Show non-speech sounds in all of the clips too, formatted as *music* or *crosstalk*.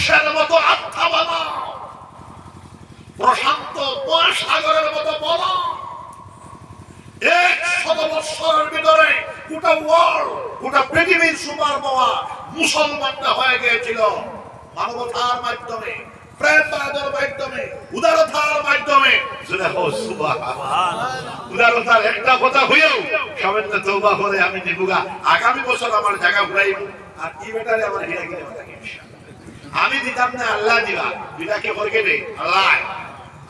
আকাশের মতো আত্মা বানাও প্রশান্ত মহাসাগরের মতো বলো এক শত বৎসরের ভিতরে গোটা ওয়ার্ল্ড গোটা পৃথিবীর সুপার পাওয়া মুসলমানটা হয়ে গিয়েছিল। মানবতার মাধ্যমে আগামী বছর আমার জায়গা ঘুরাইব। আর কি বেটারে আমার হিরা কিনে আমি দিতাম না, আল্লাহ দিবা। বিদাকে করকে দে? আল্লাহ।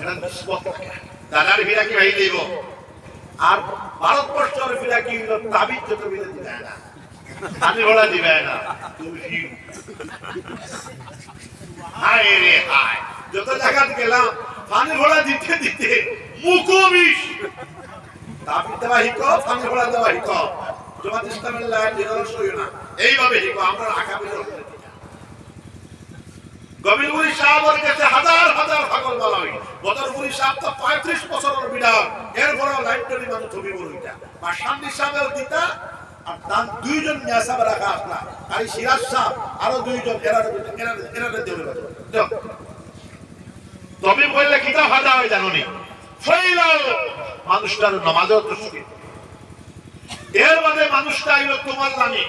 এটা দাদার কি ভাই দিব? আর ভারতবর্ষের ভিড়া কি তাবিজ যত ভিড়া দিবে না। আমি ঘোড়া দিবে না। হায় রে হায়। যত জায়গাত গেলাম পানি ঘোড়া দিতে দিতে মুখো বিষ। তাবিজ দেওয়া হিক পানি ঘোড়া দেওয়া হিক জমাত ইসলামের লাইন জেনারেল সইও না। এইভাবে হিক আমরা আগামী গবিলপুরি সাহেবের কাছে হাজার হাজার হয় বদরপুরি সাহেব তো পঁয়ত্রিশ বছরের বিড়াল। লাইব্রেরি ছবি বড় এটা। বা শান্তি সাহেবের দিতা আর দুইজন রাখা আসলা। আর সিরাজ সাহেব আরও দুইজন এরা এরা এরা দেবে তবে বললে কিতা ফায়দা হয় জানুনি মানুষটার নমাজও দৃষ্টি এর বাদে মানুষটা আইলো তোমার নামে।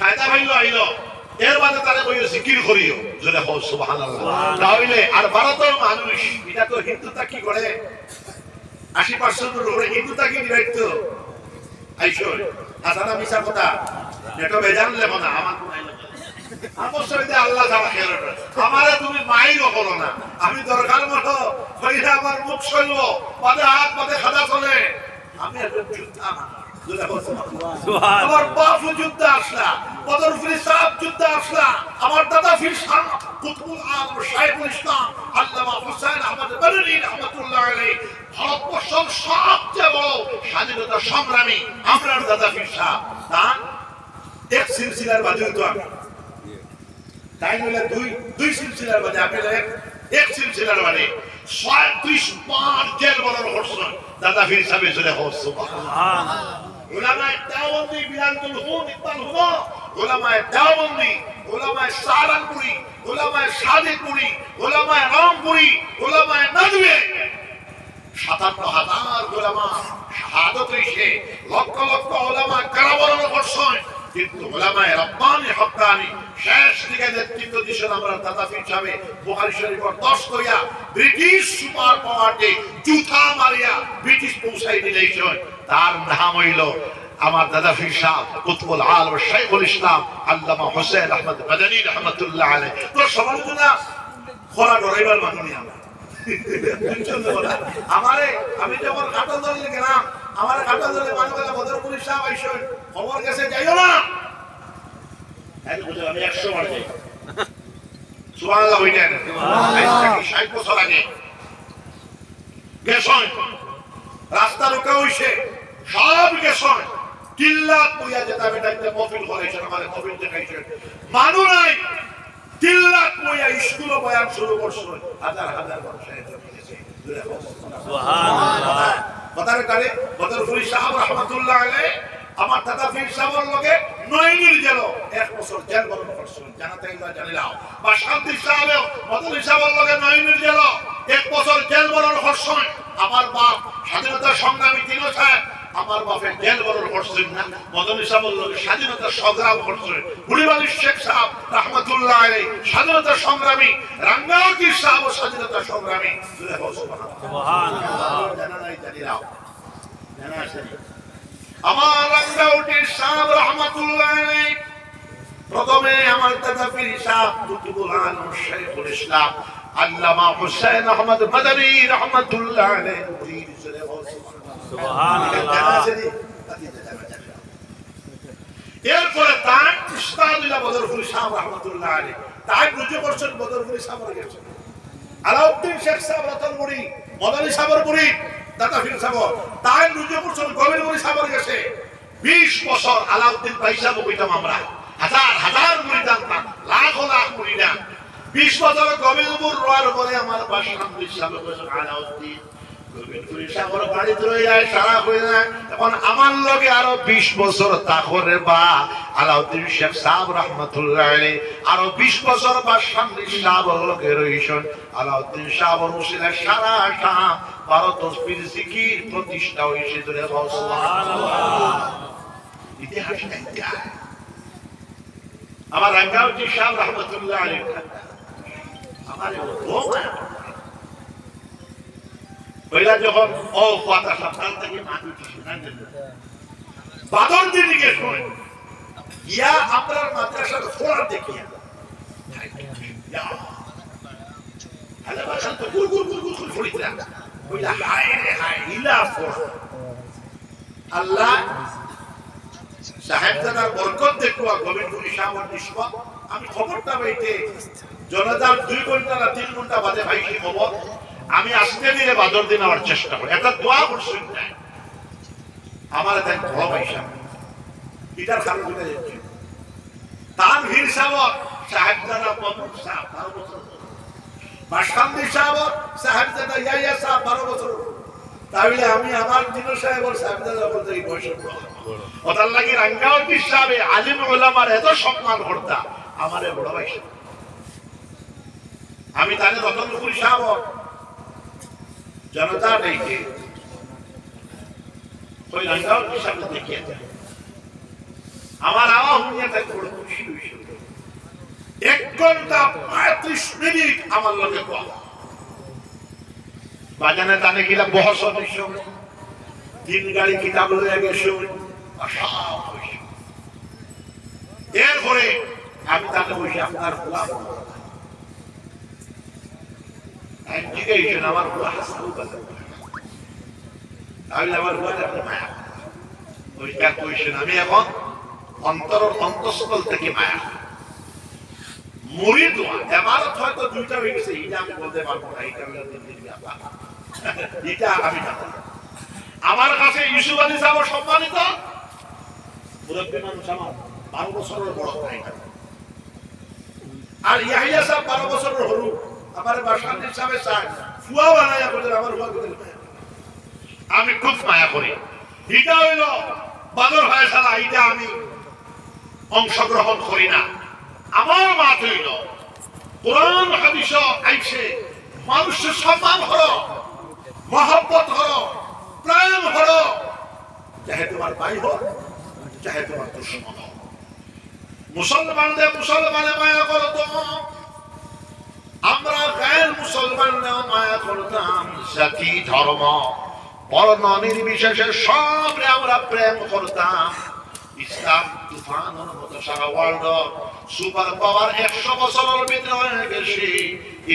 কায়দা হইল, আইলো। এর বাদে তারা বইও জিকির করিও। সুবহানাল্লাহ। তাহলে আর ভারতের মানুষ, এটা তো হিন্দুতা কি করে? আশি পার্সেন্ট লোক হিন্দুতা কি নিরাইত আইসো আসানা মিশা কথা। এটা বেজান লেবো না, আমার আল্লাহ তুমি না। আমি দরকার মতো আমার মুখ সইব, পাদে হাত, পাদে খাদা চলে। আমি একজন। আমার বাপ যুদ্ধে আসলা বদর ফির সাহেব যুদ্ধে আসলা আমার দাদা ফির শাহ কুতুবুল আলম শাইখুল ইসলাম আল্লামা হুসাইন আহমদ বদরি রহমাতুল্লাহ আলাইহি ভারতবর্ষের সবচেয়ে বড় স্বাধীনতা সংগ্রামী আমরার দাদা ফির তার এক সিলসিলার বাদে হইতো আমি। তাই বলে দুই দুই সিলসিলার বাদে আপনি এক এক সিলসিলার বাদে ছয়ত্রিশ বার জেল বলার হরসন দাদা ফির সাহেব জুড়ে হরসন ওলামায় দেওবন্দি বিলান্তুল হুম ইকবাল হুম ওলামায় দেওবন্দি ওলামায় সাহারানপুরি ওলামায় সাদেপুরি ওলামায় রামপুরি ওলামায় নাজবে সাতান্ন হাজার ওলামা শাহাদত হয়েছে। লক্ষ লক্ষ ওলামা কারাবরণ করছেন। কিন্তু উলামায়ে রব্বানি হক্কানি শেষ দিকে নেতৃত্ব দিছেন আমরা পীর সাহেব। বুখারী শরীফের দশ কইয়া ব্রিটিশ সুপার পাওয়ারকে জুথা মারিয়া ব্রিটিশ পৌঁছাই দিলেছেন তার নাম হইল আমার দাদা ফির সাহ কুতুবুল আলম শাইখুল ইসলাম আল্লামা হোসেন আহমদ মাদানী রহমতুল্লাহ আলাইহি। তো সমালোচনা খোলা ডরাইবার মানুষ আমরা। *laughs* আমারে আমি যখন কাটল দলে গেলাম আমার মানুষ গেলে বদরপুর সাহেব আইসন খবর গেছে যাইও না। আমি একশো বার যাই। সুবহানাল্লাহ হইতেন ষাট বছর আগে। গেছন রাস্তা রোকা হইছে। সব গেছন কিল্লাত যেটা মফিল করেছেন আমাদের মফিল দেখাইছেন মানু নাই। স্কুল বয়ান শুরু করছেন হাজার হাজার মানুষ আমার দাদা ফির সাহেবের লগে নয়নির গেল। এক বছর জেল বরণ করছেন জানাতে ইল্লা জানিলাও বা শান্তি সাহেব বদল সাহেবের লগে নয়নির গেল। এক বছর জেল বরণ করছেন আমার বাপ স্বাধীনতা সংগ্রামী তিন সাহেব আমার বাপের জেল বরণ করছেন না মদনী সাহেবের স্বাধীনতা সংগ্রাম করছেন হুলিবালি শেখ সাহেব রহমতুল্লাহ আলাইহি স্বাধীনতা সংগ্রামী রাঙ্গাওতি সাহেব স্বাধীনতা সংগ্রামী। আমার রাঙ্গাউটির সাহেব রহমতুল্লাহ আলাইহি প্রথমে আমার দাদা পীর সাহেব কুতুবুল আলম শাইখুল ইসলাম আল্লামা হুসাইন আহমদ মাদানী রহমতুল্লাহ আলাইহি এরপরে তার ইস্তাদুল্লাহ বদরপুরি সাহেব রহমতুল্লাহ আলাইহি। তাই বুঝে করছেন বদরপুরি সাহেবের গেছে। আলাউদ্দিন শেখ সাহেব রতনপুরি মদানী সাহেবের পুরি দাদা ফির সাহেব তাই বুঝে করছেন গোবিন্দপুরি সাহেবের গেছে। বিশ বছর আলাউদ্দিন পয়সা বইতাম আমরা হাজার হাজার মুড়ি জানতাম লাখ লাখ মুড়ি না বিশ বছর গোবিন্দপুর রোয়ার পরে আমার সাহেব বলছেন, আলাউদ্দিন তখন আমার লগে আরও বিশ বছর তাকরে বা আলাউদ্দিন শেখ সাহেব রহমতুল্লাহ আরও বিশ বছর বা সামনে সাহেব লগে রইছেন। আলাউদ্দিন সাহেব মুসিলের সারা শাম ভারত পীর প্রতিষ্ঠা হয়েছে ইতিহাস আমার রাঙ্গাউদ্দিন সাহেব রহমতুল্লাহ আমার ও যখন, ও, কথা সপ্তাহ থেকে বাদর দিদিকে ইয়া আপনার মাদ্রাসার ফোড়া দেখিয়া বাসান তো গুল গুল। আল্লাহ সাহেবজাদার বরকত দেখুয়া গোবিন্দপুরি সাহর নিষ্পত আমি খবরটা পাইতে জনতার দুই ঘণ্টা না তিন ঘণ্টা বাদে ভাইসি খবর আমি আসতে দিলে বাদর দিন আমার চেষ্টা করি। একটা দোয়া করছেন আমার এটা বড় পয়সা এটার কারণ বুঝে যাচ্ছে। তার সাহেব বারো বছর সাহেব সাহেবজাদা ইয়াইয়া সাহেব বারো বছর তাহলে আমি আমার দিন সাহেবর সাহেবজাদা বলতে এই বয়সের ওটার লাগি রাঙ্গাওয়াতি সাহেবে আলিম ওলামার এত সম্মান আমারে বড় ভাই সাহেব। আমি তাহলে রতনপুর সাহেব জনতা নেইকে ওই রাঙ্গাওয়াতি সাহেব দেখিয়ে দেয়। আমার আওয়া তাই বড় খুশি এক ঘণ্টা পঁয়ত্রিশ মিনিট আমার লোকে বাজানে টানে গিলা বহস তিন গাড়ি কিতাব লইয়া গেছে এরপরে আমি তাকে বসে আপনার খোলা আমার অন্তর মায়া মুড়ি হয়তো দুইটা হয়ে গেছে এটা আমি বলতে পারব এটা। আমার কাছে ইউসুফ আলী সাহেব সম্মানিত বারো বছরের বড় আর ইয়াহিয়া সাহেব বারো বছরের হরু। আমার বাসান্দি সাহেব চায় ফুয়া বানাইয়া করে আমার ফুয়া করে আমি খুব মায়া করি। এটা হইল বাদর হয়ে সালা এটা আমি অংশগ্রহণ করি না। আমার মাত হইল, কোরআন, হাদিস, আইছে মানুষের সম্মান হলো, মহব্বত হলো প্রেম হলো। চাহে তোমার ভাই হোক, চাহে তোমার দুশ্মন হোক। মুসলমানদের মুসলমানে মায়া করতো আমরা গায়ের মুসলমানরা মায়া করতাম, জাতি, ধর্ম, বর্ণ নির্বিশেষে সবরে আমরা প্রেম করতাম। ইসলাম তুফানের মতো সারা ওয়ার্ল্ড সুপার পাওয়ার একশো বছরের ভিতরে গেছে।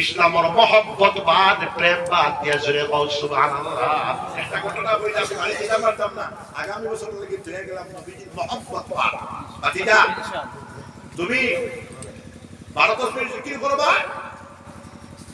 ইসলামের মহব্বত, বাদ, প্রেম বাদ দিয়ে জুড়ে বল, সুবহানাল্লাহ। একটা ঘটনা বইলে আমি গাড়ি দিতে পারতাম না। আগামী বছর থেকে গেলাম মহব্বত বাদ। তুমি ভারত জিকির করবা?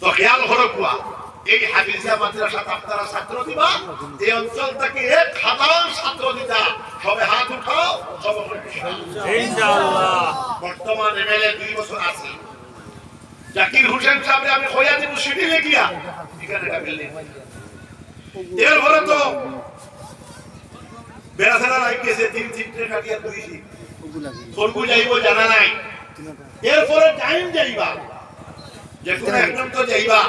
তো। খেয়াল হলো কুয়া এই হাফিজিয়া মাদ্রাসা আপনারা ছাত্র দিবা এই অঞ্চল থেকে এক হাজার ছাত্র দিতা। সবে হাত উঠাও সবে বর্তমান এমএলএ দুই বছর আছে। জাকির হোসেন সাহেব আমি হইয়া দিব সিটি লেগিয়া। এখানে একটা বিল্ডিং। এরপরে তো বেড়াছাড়া লাগিয়েছে তিন তিনটে কাটিয়া করেছি কোনকু যাইব জানা নাই। এরপরে টাইম যাইবা। যে কোনো একদম তো যাইবা।